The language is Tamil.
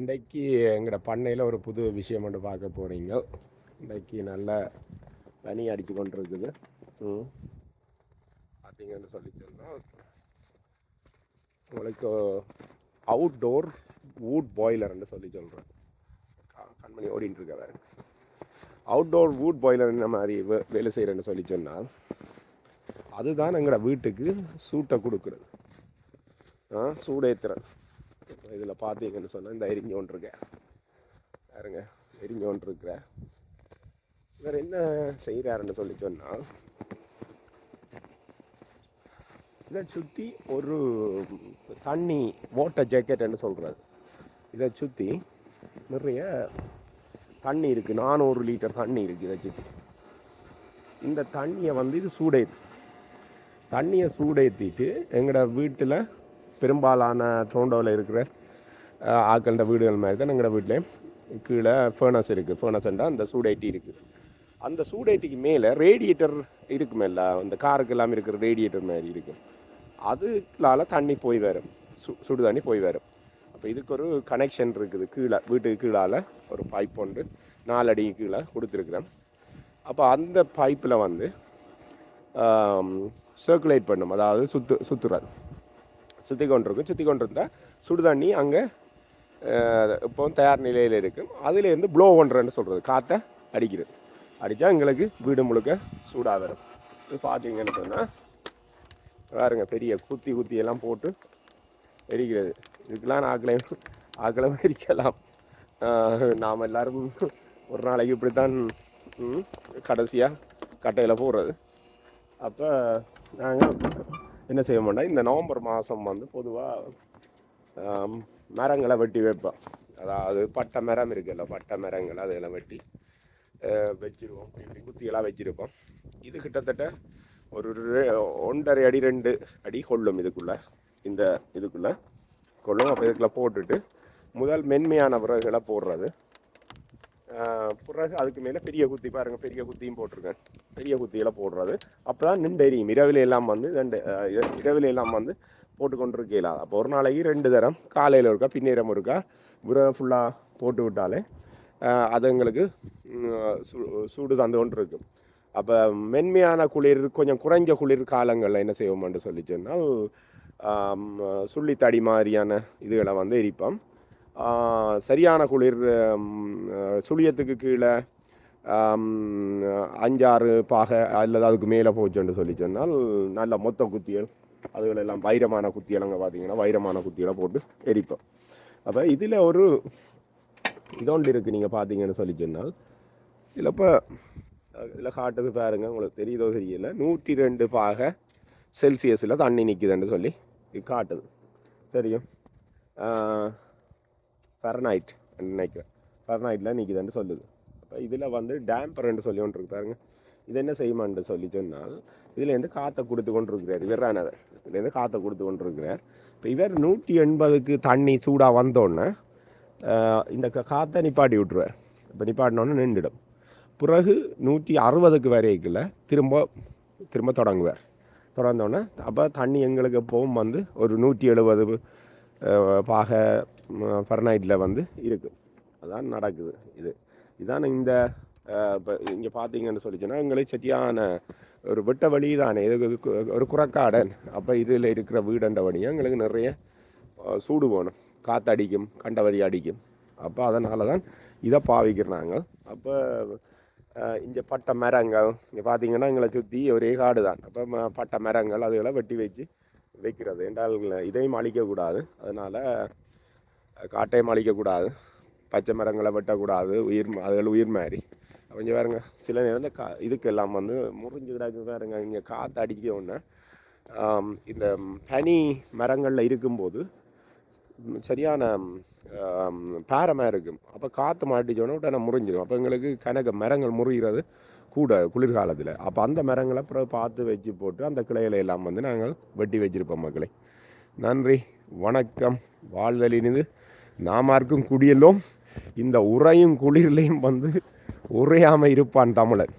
இன்றைக்கு எங்களோட பண்ணையில் ஒரு புது விஷயம் ஒன்று பார்க்க போகிறீங்க இன்றைக்கு நல்ல பனி அடித்து கொண்டு இருக்குது ம். பார்த்தீங்கன்னு சொல்லி சொன்னால் உங்களுக்கு அவுட்டோர் வூட் பாய்லர்னு சொல்லி சொல்கிறேன் கண்மணி ஓடிட்டு அவுட்டோர் வூட் பாய்லர் இந்த மாதிரி வே- வேலை செய்கிறேன்னு சொல்லி சொன்னால் அதுதான் எங்களோட வீட்டுக்கு சூட்டை கொடுக்குறது. ஆ சூடேத்துறது. இதில் பார்த்தீங்கன்னு சொன்னால் இந்த எரிஞ்சு கொண்டிருக்கேன் பாருங்க எரிஞ்சு கொண்டிருக்கிற இவர் என்ன செய்கிறாருன்னு சொல்லி சொன்னால் இதை சுற்றி ஒரு தண்ணி வாட்டர் ஜாக்கெட்னு சொல்கிறாரு இதை சுற்றி நிறைய தண்ணி இருக்குது நானூறு லிட்டர் தண்ணி இருக்குது இதை சுற்றி இந்த தண்ணியை வந்து இது சூடேத்து. தண்ணியை சூடேற்றிட்டு எங்களோட வீட்டில் பெரும்பாலான தோண்டோவில் இருக்கிற ஆக்கள்கிட்ட வீடுகள் மாதிரி தான் எங்களோட வீட்டிலையும் கீழே ஃபேர்னஸ் இருக்குது ஃபேர்னஸ்ண்டா அந்த சூடேட்டி இருக்குது அந்த சூடேட்டிக்கு மேலே ரேடியேட்டர் இருக்குமேல்ல அந்த காருக்கு எல்லாமே இருக்கிற ரேடியேட்டர் மாதிரி இருக்கும் அதுக்குள்ளால தண்ணி போய் வரும். சு சுடு தண்ணி போய் வரும். அப்போ இதுக்கு ஒரு கனெக்ஷன் இருக்குது. கீழே வீட்டுக்கு கீழால் ஒரு பைப் ஒன்று நாலடி கீழே கொடுத்துருக்குறேன். அப்போ அந்த பைப்பில் வந்து சர்க்குலேட் பண்ணும். அதாவது சுத்து சுற்றுறாது சுற்றி கொண்டிருக்கும் சுற்றி கொண்டிருந்தால் சுடு தண்ணி அங்கே இப்போ தயார் நிலையில் இருக்கும். அதுலேருந்து ப்ளோ பண்ணுறேன்னு சொல்கிறது காற்றை அடிக்கிறது. அடித்தா எங்களுக்கு வீடு முழுக்க சூடாக வரும் இது பார்த்தீங்கன்னு சொன்னால் பாருங்க பெரிய குத்தி குத்தி எல்லாம் போட்டு எரிக்கிறது. இதுக்கெல்லாம் ஆக்களையும் ஆக்களையும் எரிக்கலாம் நாம் எல்லோரும் ஒரு நாளைக்கு இப்படி தான் கடைசியாக கட்டையில் போடுறது. அப்போ நாங்கள் என்ன செய்ய மாட்டோம் இந்த நவம்பர் மாதம் வந்து பொதுவாக மரங்களை வெட்டி வைப்போம் அதாவது பட்டை மரம் இருக்குல்ல பட்டை மரங்கள் அதெல்லாம் வெட்டி வச்சிருவோம். இப்படி குத்தியெல்லாம் வச்சுருப்போம். இது கிட்டத்தட்ட ஒரு ரெ- ஒன்றரை அடி ரெண்டு அடி கொள்ளும் இதுக்குள்ளே. இந்த இதுக்குள்ளே கொள்ளும். அப்போ இதுக்குள்ளே போட்டுட்டு முதல் மென்மையான விறகுகளை போடுறது. பிறகு அதுக்கு மேலே பெரிய குத்தி பாருங்க பெரிய குத்தியும் போட்டிருக்கேன். பெரிய குத்தியில் போடுறது. அப்போ தான் நின்று இரவில் எல்லாம் வந்து ரெண்டு இரவில் எல்லாம் வந்து போட்டு அப்போ ஒரு நாளைக்கு ரெண்டு தரம். காலையில் இருக்கா பின்னேரம் இருக்கா விரதம் ஃபுல்லாக போட்டு விட்டாலே அது எங்களுக்கு சூ- சூடு தந்து கொண்டு இருக்கும் அப்போ மென்மையான குளிர் கொஞ்சம் குறைஞ்ச குளிர் காலங்களில் என்ன செய்வோம்னு சொல்லி சொன்னால் சுள்ளி சுள்ளித்தடி மாதிரியான இதுகளை வந்து எரிப்போம். சரியான குளிர் சுழியத்துக்கு கீழே அஞ்சாறு பாகை அல்லது அதுக்கு மேலே போச்சுன்னு சொல்லி சொன்னால் நல்ல மொத்த குத்திகள் அதுகளெல்லாம் வைரமான குத்தியெல்லாம் பார்த்தீங்கன்னா வைரமான குத்தியெல்லாம் போட்டு எரிப்போம். அப்போ இதில் ஒரு இதோண்டு இருக்குது நீங்கள் பார்த்தீங்கன்னு சொல்லி சொன்னால் இதில் இப்போ இதில் காட்டுது பாருங்க உங்களுக்கு தெரியுதோ தெரியல நூற்றி ரெண்டு பாகை செல்சியஸில் தண்ணி நிற்குதுன்னு சொல்லி காட்டுது. தெரியும் ஃபெரனைட் நினைக்கிறேன். ஃபெரனைட்டில் நிற்குதுன்னு சொல்லுது. அப்போ இதில் வந்து டேம்பர்ன்னு சொல்லி ஒன்று இருக்கு பாருங்க. இது என்ன செய்யுமான்னு சொல்லி சொன்னால் இதுலேருந்து காற்றை கொடுத்து கொண்டு இருக்கிறார் இவரானவர் இதுலேருந்து காற்றை கொடுத்து கொண்டு இருக்கிறார் இப்போ இவர் நூற்றி எண்பதுக்கு தண்ணி சூடாக வந்தோடனே இந்த காற்றை நிப்பாட்டி விட்டுருவார். இப்போ நிப்பாட்டினோன்னு நின்றுடும். பிறகு நூற்றி அறுபதுக்கு வரைக்குள்ள திரும்ப திரும்ப தொடங்குவார். தொடர்ந்தோடனே அப்போ தண்ணி எங்களுக்கு எப்பவும் வந்து ஒரு நூற்றி எழுபது பாக ஃபர்னைட்டில் வந்து இருக்குது அதான் நடக்குது இது. இதான் இந்த இப்போ இங்கே பார்த்தீங்கன்னு சொல்லிச்சுன்னா எங்களுக்கு சரியான ஒரு வெட்ட வழி தானே இது ஒரு குரக்காடன் குறக்காடன் அப்போ இதில் இருக்கிற வீடண்ட வழியாக எங்களுக்கு நிறைய சூடு போகணும். காற்றடிக்கும் கண்ட வழி அடிக்கும். அப்போ அதனால தான் இதை பாவிக்கிறாங்க அப்போ இங்கே பட்ட மரங்கள் இங்கே பார்த்தீங்கன்னா எங்களை சுற்றி ஒரே காடு தான் அப்போ ம- பட்ட மரங்கள் அதுகளை வெட்டி வச்சு வைக்கிறது. என்றால் இதையும் அழிக்கக்கூடாது. அதனால் காட்டையும் அழிக்கக்கூடாது பச்சை மரங்களை வெட்டக்கூடாது உயிர் அதுகள் உயிர் மாதிரி. கொஞ்சம் பாருங்க சில நேரம் இந்த கா இதுக்கெல்லாம் வந்து முறிஞ்சு கிடக்கு பாருங்க. இங்கே காற்று அடிக்க ஒன்று இந்த பனி மரங்களில் இருக்கும்போது சரியான பாரமாக இருக்கும். அப்போ காற்று மாட்டிச்சோன்னா உடனே முறிஞ்சிடும் அப்போ எங்களுக்கு கணக்கு மரங்கள் முறிகிறது கூட குளிர்காலத்தில். அப்போ அந்த மரங்களை அப்புறம் பார்த்து வச்சு போட்டு அந்த கிளைகளை எல்லாம் வந்து நாங்கள் வெட்டி வச்சிருப்போம் மக்களை. நன்றி. வணக்கம். வாழ்தலினிது நாமார்க்கும் குடியலும் இந்த உறையும் குளிர்லையும் வந்து உறையாமல் இருப்பான் தமிழன்.